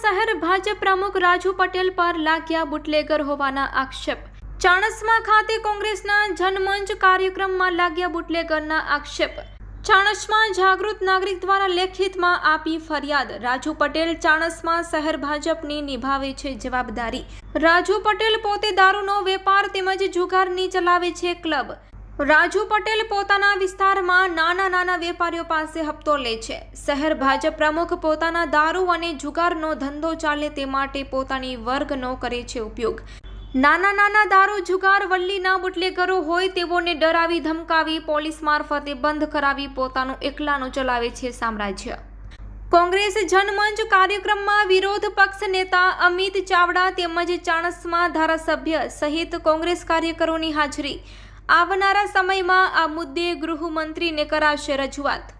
શહેર ભાજપ પ્રમુખ રાજુ પટેલ પર લાગ્યા બુટલેગર હોવાના આક્ષેપ. ચાણસમાં ખાતે કોંગ્રેસના જનમંચ કાર્યક્રમમાં લાગ્યા બુટલેગરના આક્ષેપ. ચાણસમાં જાગૃત નાગરિક દ્વારા લેખિતમાં આપી ફરિયાદ. રાજુ પટેલ ચાણસમાં શહેર ભાજપની નિભાવે છે જવાબદારી. રાજુ પટેલ પોતે દારૂનો વેપાર તેમજ જુગારની ચલાવે છે ક્લબ. રાજુ પટેલ પોતાના વિસ્તારમાં નાના નાના વેપારીઓ પાસે હપ્તો લે છે. શહેર ભાજપ પ્રમુખ પોતાના દારૂ અને જુગારનો ધંધો ચાલે તે માટે પોતાની વર્ગનો કરે છે ઉપયોગ. નાના નાના દારૂ, જુગાર, વલ્લીના બુટલેગરો હોય તેઓને ડરાવી, ધમકાવી, પોલીસ મારફતે બંધ કરાવી પોતાનું એકલાનું ચલાવે છે સામ્રાજ્ય. કોંગ્રેસ જનમંચ કાર્યક્રમમાં વિરોધ પક્ષ નેતા અમિત ચાવડા તેમજ ચાણસમાં ધારાસભ્ય સહિત કોંગ્રેસ કાર્યકરોની હાજરી. આવનારા સમયમાં આ મુદ્દે ગૃહમંત્રીને કરાશે રજૂઆત.